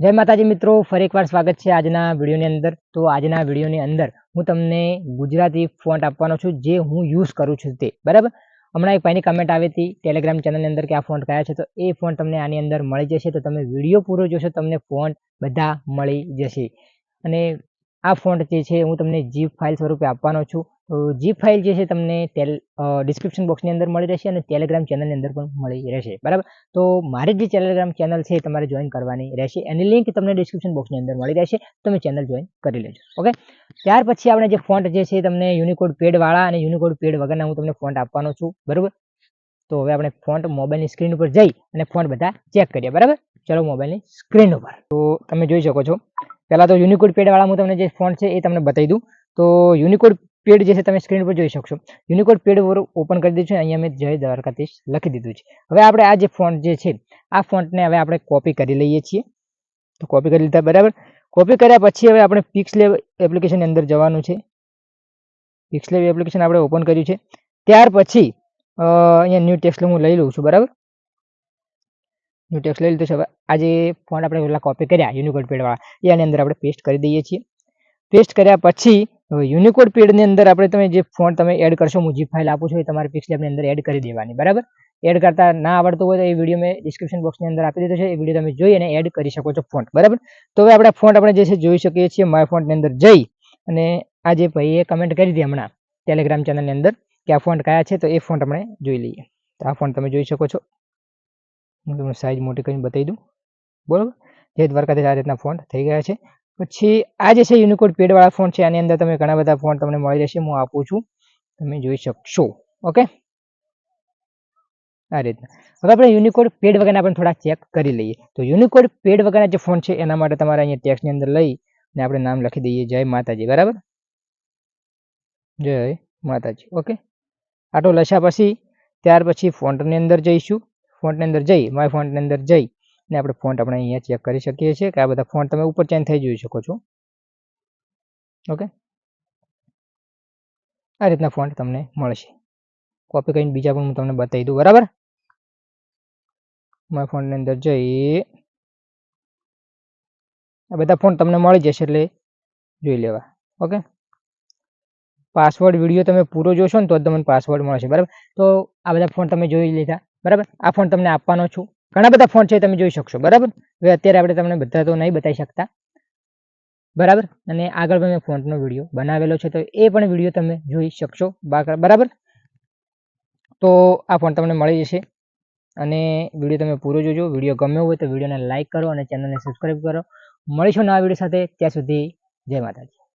જય માતાજી મિત્રો, ફરી એકવાર સ્વાગત છે આજના વિડીયોની અંદર. તો આજના વિડીયોની અંદર હું તમને ગુજરાતી ફોન્ટ આપવાનો છું, જે હું યુઝ કરું છું તે. બરાબર? હમણાં એક ભાઈની કમેન્ટ આવી હતી ટેલિગ્રામ ચેનલની અંદર કે આ ફોન્ટ કયા છે, તો એ ફોન્ટ તમને આની અંદર મળી જશે. તો તમે વીડિયો પૂરો જોશો, તમને ફોન્ટ બધા મળી જશે. અને આ ફોન્ટ જે છે, હું તમને જીપ ફાઇલ સ્વરૂપે આપવાનો છું. જીપ ફાઇલ જે છે તમને ટેલ ડિસ્ક્રિપ્શન બોક્સની અંદર મળી રહેશે અને ટેલિગ્રામ ચેનલની અંદર પણ મળી રહેશે. બરાબર? તો મારી જે ટેલિગ્રામ ચેનલ છે તમારે જોઈન કરવાની રહેશે. એની લિંક તમને ડિસ્ક્રિપ્શન બોક્સની અંદર મળી રહેશે. તમે ચેનલ જોઈન કરી લેજો. ઓકે ત્યાર પછી આપણે જે ફોન્ટ જે છે તમને યુનિકોડ પેડવાળા અને યુનિકોડ પેડ વગરના હું તમને ફોન્ટ આપવાનો છું. બરાબર? તો હવે આપણે ફોન્ટ મોબાઈલની સ્ક્રીન ઉપર જઈ અને ફોન્ટ બધા ચેક કરીએ. બરાબર? ચલો મોબાઈલની સ્ક્રીન ઉપર. તો તમે જોઈ શકો છો. પહેલાં તો યુનિકોડ પેડવાળા હું તમને જે ફોન્ટ છે એ તમને બતાવી દઉં. તો યુનિકોડ પેડ જે છે તમે સ્ક્રીન પર જોઈ શકશો. યુનિકોડ પેડ ઓપન કરી દીધું છે. અહીંયા મેં જય દ્વારકાધીશ લખી દીધું છે. હવે આપણે આ જે ફોન્ટ જે છે, આ ફોન્ટને હવે આપણે કોપી કરી લઈએ છીએ. તો કોપી કરી લીધા, બરાબર? કોપી કર્યા પછી હવે આપણે પિક્સલેવ એપ્લિકેશનની અંદર જવાનું છે. પિક્સલેવ એપ્લિકેશન આપણે ઓપન કર્યું છે. ત્યાર પછી અહીંયા ન્યૂ ટેક્સ્ટ હું લઈ લઉં છું, બરાબર? ન્યૂ ટેક્સ્ટ લઈ લીધું છે. હવે આ જે ફોન્ટ આપણે પેલા કોપી કર્યા યુનિકોડ પેડવાળા એ આની અંદર આપણે પેસ્ટ કરી દઈએ છીએ. પેસ્ટ કર્યા પછી યુનિકોડ પેડની અંદર આપણે તમે જે ફોન્ટ તમે એડ કરશો, હું જીપ ફાઇલ આપું છું એ તમારે પિક્સલેબની અંદર એડ કરી દેવાની, બરાબર? એડ કરતા ના આવડતું હોય તો એ વીડિયો મેં ડિસ્ક્રિપ્શન બોક્સની અંદર આપી દીધો છે, એ વીડિયો તમે જોઈ અને એડ કરી શકો છો ફોન્ટ બરાબર? તો હવે આપણે ફોન્ટ આપણે જે છે જોઈ શકીએ છીએ માય ફોન્ટની અંદર જઈ અને આ જે ભાઈએ કમેન્ટ કરી હતી હમણાં ટેલિગ્રામ ચેનલની અંદર કે આ ફોન્ટ કયા છે, તો એ ફોન્ટ આપણે જોઈ લઈએ. તો આ ફોન્ટ તમે જોઈ શકો છો. હું તમને સાઇઝ મોટી કરીને બતાવી દઉં, બરાબર? જે દ્વારકાથી આ રીતના ફોન્ટ થઈ ગયા છે. પછી આ જે છે યુનિકોડ પેડવાળા ફોન છે, આની અંદર તમે ઘણા બધા ફોન તમને મળી રહેશે, હું આપું છું. તમે જોઈ શકશો, ઓકે? આ રીતના. હવે આપણે યુનિકોડ પેડ વગરના આપણે થોડા ચેક કરી લઈએ. તો યુનિકોડ પેડ વગરના જે ફોન છે, એના માટે તમારે અહીંયા ટેક્સની અંદર લઈ અને આપણે નામ લખી દઈએ, જય માતાજી, બરાબર? જય માતાજી, ઓકે? આટલો લખ્યા પછી, ત્યાર પછી ફોન્ટની અંદર જઈશું. ફોન્ટની અંદર જઈ માય ફોન્ટની અંદર જઈ. અને આપણે ફોન્ટ આપણે અહીંયા ચેક કરી શકીએ છીએ કે આ બધા ફોન્ટ તમે ઉપર ચેન્જ થઈ જોઈ શકો છો. ઓકે આ રીતના ફોન્ટ તમને મળશે. કોપી કરીને બીજા પણ હું તમને બતાવી દઉં, બરાબર? મારા ફોનની અંદર જઈ આ બધા ફોન તમને મળી જશે એટલે જોઈ લેવા. ઓકે પાસવર્ડ વીડિયો તમે પૂરો જોશો ને તો જ તમને પાસવર્ડ મળશે, બરાબર? તો આ બધા ફોન તમે જોઈ લીધા, બરાબર? આ ફોન તમને આપવાનો છું. ઘણા બધા ફોન છે તમે જોઈ શકશો, બરાબર? હવે અત્યારે આપણે તમને બધા તો નહીં બતાવી શકતા, બરાબર? અને આગળ પણ મેં ફોન્ટનો વીડિયો બનાવેલો છે, તો એ પણ વીડિયો તમે જોઈ શકશો બરાબર? તો આ ફોન તમને મળી જશે, અને વીડિયો તમે પૂરો જોજો, વીડિયો ગમ્યો હોય તો વિડીયોને લાઇક કરો અને ચેનલને સબસ્ક્રાઈબ કરો. મળીશું નવા વીડિયો સાથે, ત્યાં સુધી જય માતાજી.